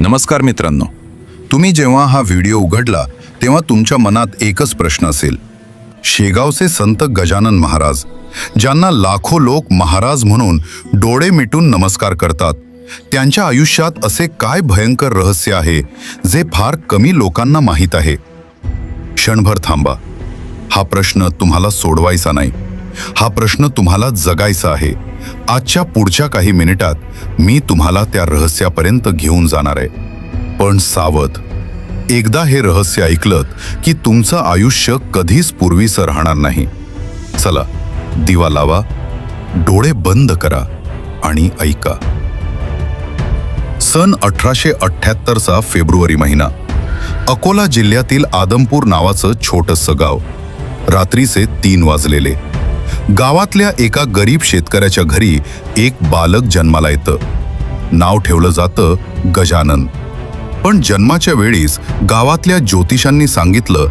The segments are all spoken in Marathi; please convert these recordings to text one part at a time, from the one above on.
नमस्कार मित्रांनो. तुम्ही जेव्हा हा व्हिडिओ उघडला तेव्हा तुमच्या मनात एकच प्रश्न असेल. शेगावचे संत गजानन महाराज ज्यांना लाखो लोक महाराज म्हणून डोळे मिटून नमस्कार करतात त्यांच्या आयुष्यात असे काय भयंकर रहस्य आहे जे फार कमी लोकांना माहीत आहे? क्षणभर थांबा. हा प्रश्न तुम्हाला सोडवायचा नाही. हा प्रश्न तुम्हाला जगायचा आहे. आजच्या पुढच्या काही मिनिटात मी तुम्हाला त्या रहस्यापर्यंत घेऊन जाणार आहे. पण सावध. एकदा हे रहस्य ऐकलं की तुमचं आयुष्य कधीच पूर्वीचं राहणार नाही. चला दिवा लावा डोळे बंद करा आणि ऐका. सन अठराशे अठ्ठ्याहत्तरचा फेब्रुवारी महिना. अकोला जिल्ह्यातील आदमपूर नावाचं छोटंसं गाव. रात्रीचे तीन वाजलेले. गावातल्या एका गरीब शेतकऱ्याच्या घरी एक बालक जन्माला येतं. नाव ठेवलं जातं गजानन. पण जन्माच्या वेळीस गावातल्या ज्योतिषांनी सांगितलं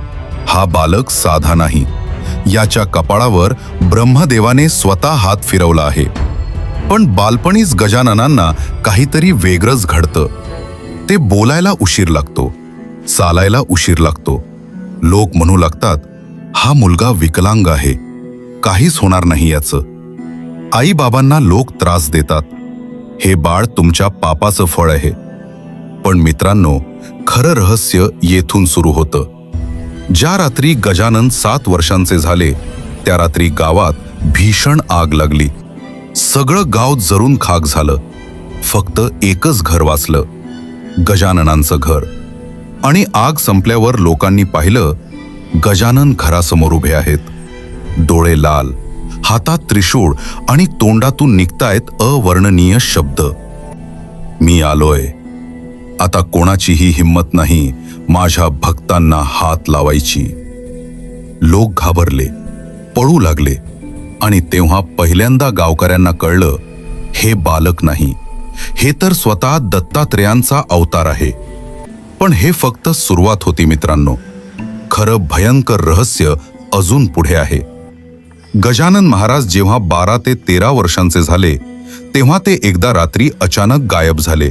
हा बालक साधा नाही. याच्या कपाळावर ब्रह्मदेवाने स्वतः हात फिरवला आहे. पण बालपणीच गजाननांना काहीतरी वेगळंच घडतं. ते बोलायला उशीर लागतो चालायला उशीर लागतो. लोक म्हणू लागतात हा मुलगा विकलांग आहे. काहीच होणार नाही याचं. आईबाबांना लोक त्रास देतात. हे बाळ तुमच्या पापाचं फळ आहे. पण मित्रांनो खरं रहस्य येथून सुरू होतं. ज्या रात्री गजानन सात वर्षांचे झाले त्या रात्री गावात भीषण आग लागली. सगळं गाव जरून खाक झालं. फक्त एकच घर वाचलं. गजाननांचं घर. आणि आग संपल्यावर लोकांनी पाहिलं गजानन घरासमोर उभे आहेत. डोळे लाल हातात त्रिशूळ आणि तोंडातून निघतायत अवर्णनीय शब्द. मी आलोय. आता कोणाचीही हिंमत नाही माझ्या भक्तांना हात लावायची. लोक घाबरले पळू लागले आणि तेव्हा पहिल्यांदा गावकऱ्यांना कळलं हे बालक नाही. हे तर स्वतः दत्तात्रेयांचा अवतार आहे. पण हे फक्त सुरुवात होती मित्रांनो. खरं भयंकर रहस्य अजून पुढे आहे. गजानन महाराज जेव्हा बारा ते तेरा वर्षांचे झाले तेव्हा ते एकदा रात्री अचानक गायब झाले.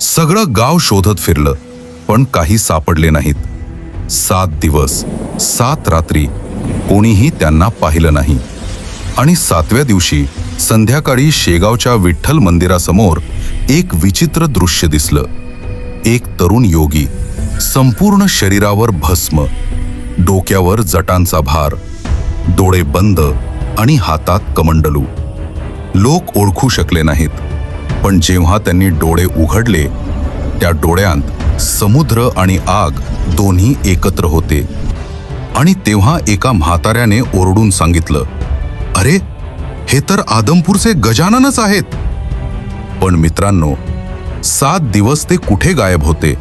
सगळं गाव शोधत फिरलं पण काही सापडले नाहीत. सात दिवस सात रात्री कोणीही त्यांना पाहिलं नाही. आणि सातव्या दिवशी संध्याकाळी शेगावच्या विठ्ठल मंदिरासमोर एक विचित्र दृश्य दिसलं. एक तरुण योगी संपूर्ण शरीरावर भस्म डोक्यावर जटांचा भार डोळे बंद आणि हातात कमंडलू. लोक ओळखू शकले नाहीत पण जेव्हा त्यांनी डोळे उघडले त्या डोळ्यांत समुद्र आणि आग दोन्ही एकत्र होते. आणि तेव्हा एका म्हाताऱ्याने ओरडून सांगितलं अरे हे तर आदमपूरचे गजाननच आहेत. पण मित्रांनो सात दिवस ते कुठे गायब होते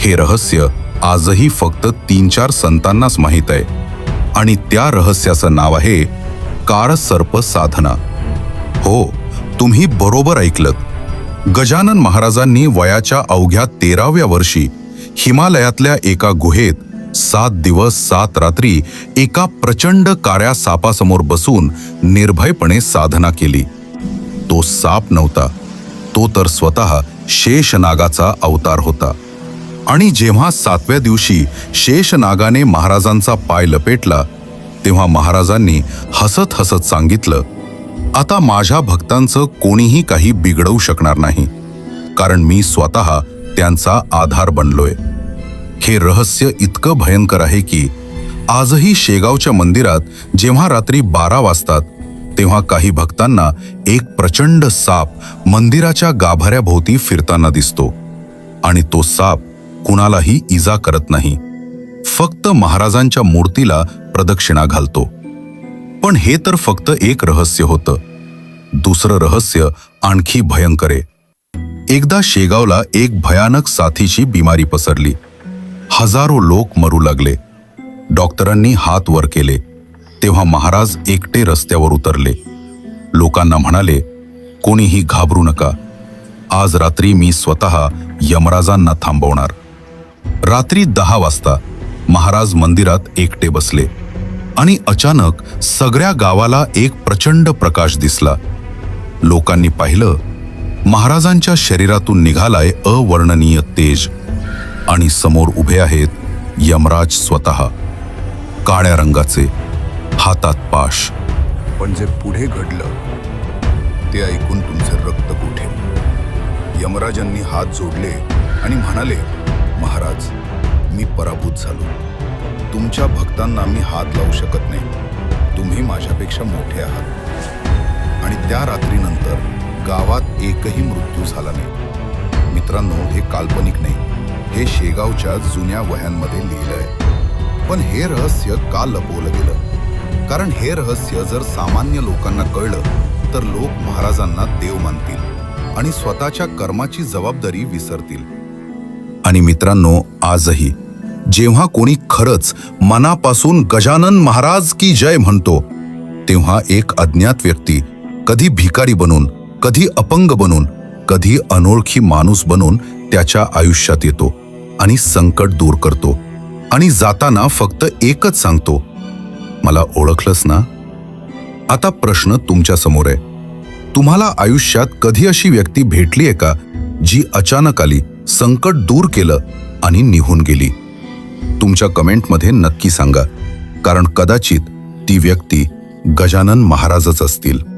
हे रहस्य आजही फक्त तीन चार संतांनाच माहीत आहे. आणि त्या रहस्याचं नाव आहे कारसर्प साधना. हो तुम्ही बरोबर ऐकलत. गजानन महाराजांनी वयाच्या अवघ्या तेराव्या वर्षी हिमालयातल्या एका गुहेत सात दिवस सात रात्री एका प्रचंड काऱ्या सापासमोर बसून निर्भयपणे साधना केली. तो साप नव्हता. तो तर स्वतः शेषनागाचा अवतार होता. आणि जेव्हा सातव्या दिवशी शेषनागाने महाराजांचा पाय लपेटला तेव्हा महाराजांनी हसत हसत सांगितलं आता माझ्या भक्तांचं कोणीही काही बिघडवू शकणार नाही कारण मी स्वतः त्यांचा आधार बनलोय. हे रहस्य इतकं भयंकर आहे की आजही शेगावच्या मंदिरात जेव्हा रात्री बारा वाजतात तेव्हा काही भक्तांना एक प्रचंड साप मंदिराच्या गाभाऱ्याभोवती फिरताना दिसतो आणि तो साप कुणालाही इजा करत नाही. फक्त महाराजांच्या मूर्तीला प्रदक्षिणा घालतो. पण हे तर फक्त एक रहस्य होतं. दुसरं रहस्य आणखी भयंकर आहे. एकदा शेगावला एक भयानक साथीची बिमारी पसरली. हजारो लोक मरू लागले. डॉक्टरांनी हात वर केले. तेव्हा महाराज एकटे रस्त्यावर उतरले. लोकांना म्हणाले कोणीही घाबरू नका. आज रात्री मी स्वतः यमराजांना थांबवणार. रात्री दहा वाजता महाराज मंदिरात एकटे बसले आणि अचानक सगळ्या गावाला एक प्रचंड प्रकाश दिसला. लोकांनी पाहिलं महाराजांच्या शरीरातून निघालाय अवर्णनीय तेज आणि समोर उभे आहेत यमराज स्वतः. काळ्या रंगाचे हातात पाश. पण जे पुढे घडलं ते ऐकून तुमचे रक्त कुठे यमराजांनी हात जोडले आणि म्हणाले महाराज मी पराभूत झालो. तुमच्या भक्तांना मी हात लावू शकत नाही. तुम्ही माझ्यापेक्षा मोठे आहात. आणि त्या रात्रीनंतर गावात एकही मृत्यू झाला नाही. मित्रांनो हे काल्पनिक नाही. हे शेगावच्या जुन्या वह्यांमध्ये लिहिलं आहे पण हे रहस्य का लपवलं गेलं? कारण हे रहस्य जर सामान्य लोकांना कळलं तर लोक महाराजांना देव मानतील आणि स्वतःच्या कर्माची जबाबदारी विसरतील. आणि मित्रांनो आजही जेव्हा कोणी खरंच मनापासून गजानन महाराज की जय म्हणतो तेव्हा एक अज्ञात व्यक्ती कधी भिकारी बनून कधी अपंग बनून कधी अनोळखी माणूस बनून त्याच्या आयुष्यात येतो आणि संकट दूर करतो आणि जाताना फक्त एकच सांगतो मला ओळखलंस ना? आता प्रश्न तुमच्यासमोर आहे. तुम्हाला आयुष्यात कधी अशी व्यक्ती भेटली आहे का जी अचानक आली संकट दूर केलं आणि निघून गेली. तुमच्या कमेंटमध्ये नक्की सांगा कारण कदाचित ती व्यक्ती गजानन महाराजच असतील.